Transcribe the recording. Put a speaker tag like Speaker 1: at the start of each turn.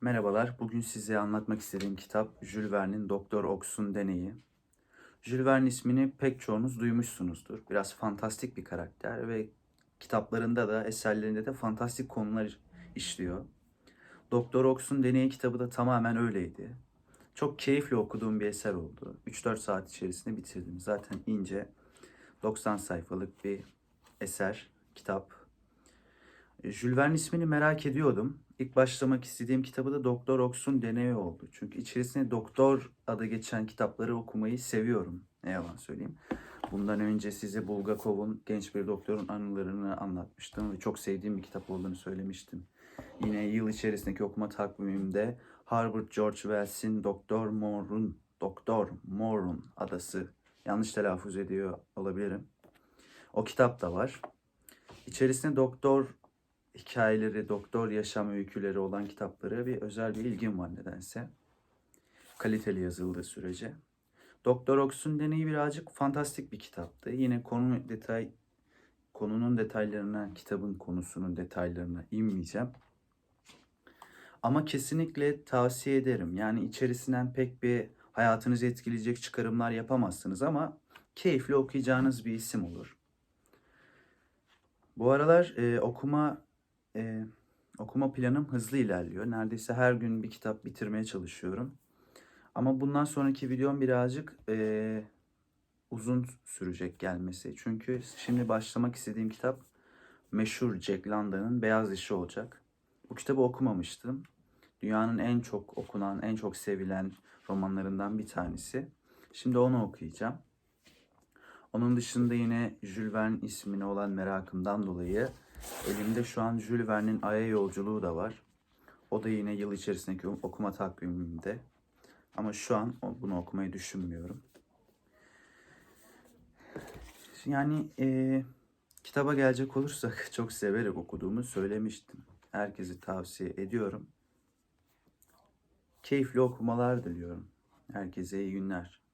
Speaker 1: Merhabalar. Bugün size anlatmak istediğim kitap Jules Verne'in Doktor Ox'un Deneyi. Jules Verne ismini pek çoğunuz duymuşsunuzdur. Biraz fantastik bir karakter ve kitaplarında da eserlerinde de fantastik konular işliyor. Doktor Ox'un Deneyi kitabı da tamamen öyleydi. Çok keyifli okuduğum bir eser oldu. 3-4 saat içerisinde bitirdim. Zaten ince 90 sayfalık bir eser, kitap. Jules Verne ismini merak ediyordum. İlk başlamak istediğim kitabı da Doktor Ox'un Deneyi oldu. Çünkü içerisinde doktor adı geçen kitapları okumayı seviyorum. Ne yalan söyleyeyim. Bundan önce size Bulgakov'un Genç Bir Doktorun Anılarını anlatmıştım ve çok sevdiğim bir kitap olduğunu söylemiştim. Yine yıl içerisindeki okuma takvimimde Harvard George Wells'in Doktor Morun, Doktor Morun adası yanlış telaffuz ediyor olabilirim. O kitap da var. İçerisinde doktor hikayeleri, doktor yaşam öyküleri olan kitaplara bir özel bir ilgim var nedense. Kaliteli yazıldığı sürece. Doktor Ox'un deneyi birazcık fantastik bir kitaptı. Yine konu detay konunun detaylarına, kitabın konusunun detaylarına inmeyeceğim. Ama kesinlikle tavsiye ederim. Yani içerisinden pek bir hayatınızı etkileyecek çıkarımlar yapamazsınız ama keyifli okuyacağınız bir isim olur. Bu aralar e, okuma e, okuma planım hızlı ilerliyor. Neredeyse her gün bir kitap bitirmeye çalışıyorum. Ama bundan sonraki videom birazcık e, uzun sürecek gelmesi. Çünkü şimdi başlamak istediğim kitap meşhur Jack London'ın Beyaz Dişi olacak. Bu kitabı okumamıştım. Dünyanın en çok okunan, en çok sevilen romanlarından bir tanesi. Şimdi onu okuyacağım. Onun dışında yine Jules Verne ismine olan merakımdan dolayı elimde şu an Jules Verne'in Ay'a yolculuğu da var. O da yine yıl içerisindeki okuma takvimimde. Ama şu an bunu okumayı düşünmüyorum. Yani e, kitaba gelecek olursak çok severek okuduğumu söylemiştim. Herkese tavsiye ediyorum. Keyifli okumalar diliyorum. Herkese iyi günler.